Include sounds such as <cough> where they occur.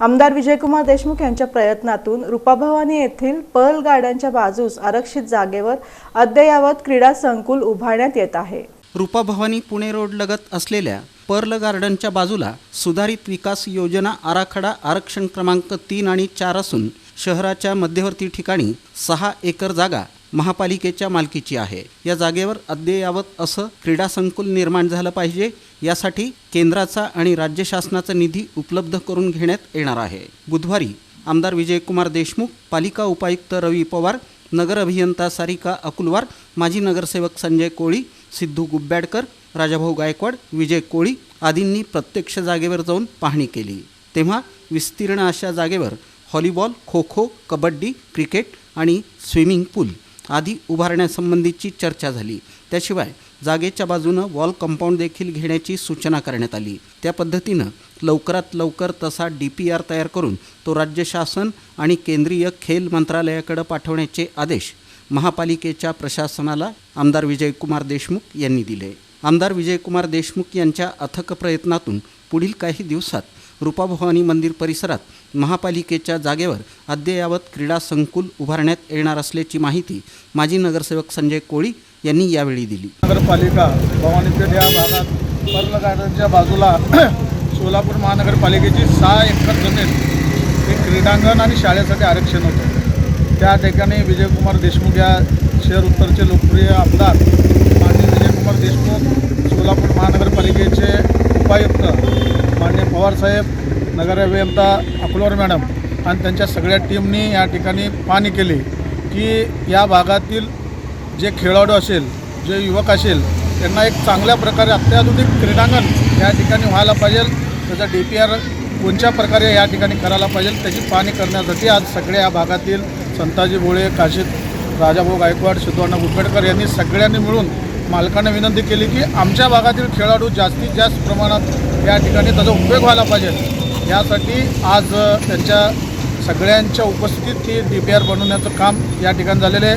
आमदार विजयकुमार देशमुख यांच्या प्रयत्नातून रुपाभवानी येथील पर्ल गार्डनच्या बाजूस आरक्षित जागेवर अद्ययावत क्रीडा संकुल उभारण्यात येत आहे. रूपाभवानी पुणे रोड लगत असलेल्या पर्ल गार्डनच्या बाजूला सुधारित विकास योजना आराखडा आरक्षण क्रमांक तीन आणि चार असून शहराच्या मध्यवर्ती ठिकाणी सहा एकर जागा महापालिकेच्या मालकीची आहे. या जागेवर अद्ययावत असं क्रीडा संकुल निर्माण झालं पाहिजे यासाठी केंद्राचा आणि राज्य शासनाचा निधी उपलब्ध करून घेण्यात येणार आहे. बुधवारी आमदार विजयकुमार देशमुख पालिका उपायुक्त रवी पवार नगर अभियंता सारिका अकुलवार माजी नगरसेवक संजय कोळी सिद्धू गुब्बॅडकर राजाभाऊ गायकवाड विजय कोळी आदींनी प्रत्यक्ष जागेवर जाऊन पाहणी केली. तेव्हा विस्तीर्ण अशा जागेवर हॉलीबॉल खो खो कबड्डी क्रिकेट आणि स्विमिंग पूल आधी उभारण्यासंबंधीची चर्चा झाली. त्याशिवाय जागेच्या बाजूनं वॉल कंपाऊंड देखील घेण्याची सूचना करण्यात आली. त्या पद्धतीनं लवकरात लवकर तसा डी पी आर तयार करून तो राज्य शासन आणि केंद्रीय खेल मंत्रालयाकडे पाठवण्याचे आदेश महापालिकेच्या प्रशासनाला आमदार विजयकुमार देशमुख यांनी दिले. आमदार विजयकुमार देशमुख यांच्या अथक प्रयत्नातून पुढील काही दिवसात रूपाभवानी मंदिर परिसरात महापालिकेच्या जागेवर अद्ययावत क्रीडा संकुल उभारण्यात येणार असल्याची माहिती माजी नगरसेवक संजय कोळी यांनी यावेळी दिली. नगरपालिका भवानीपेठ या भागात पर्ल गार्डनच्या बाजूला <clears throat> सोलापूर महानगरपालिकेची सहा एकर जमीन हे क्रीडांगण आणि शाळेसाठी आरक्षण होतं. त्या ठिकाणी विजयकुमार देशमुख या शहर उत्तरचे लोकप्रिय आमदार माजी विजयकुमार देशमुख सोलापूर महानगरपालिके पवारसाहेब नगर अभियंता अकोलवार मॅडम आणि त्यांच्या सगळ्या टीमनी या ठिकाणी पाहणी केली की या भागातील जे खेळाडू असेल जे युवक असेल त्यांना एक चांगल्या प्रकारे अत्याधुनिक क्रीडांगण या ठिकाणी व्हायला पाहिजे. त्याचा डी पी आर कोणत्या प्रकारे या ठिकाणी करायला पाहिजे त्याची पाहणी करण्यासाठी आज सगळ्या या भागातील संताजी भोळे काशीद राजाभाऊ गायकवाड सिद्धोअण्णा गुटगडकर यांनी सगळ्यांनी मिळून मालकांना विनंती केली की आमच्या भागातील खेळाडू जास्तीत जास्त प्रमाणात या ठिकाणी त्याचा उपयोग व्हायला पाहिजे. यासाठी आज त्यांच्या सगळ्यांच्या उपस्थितीत ती डी पी आर बनवण्याचं काम या ठिकाणी झालेलं आहे.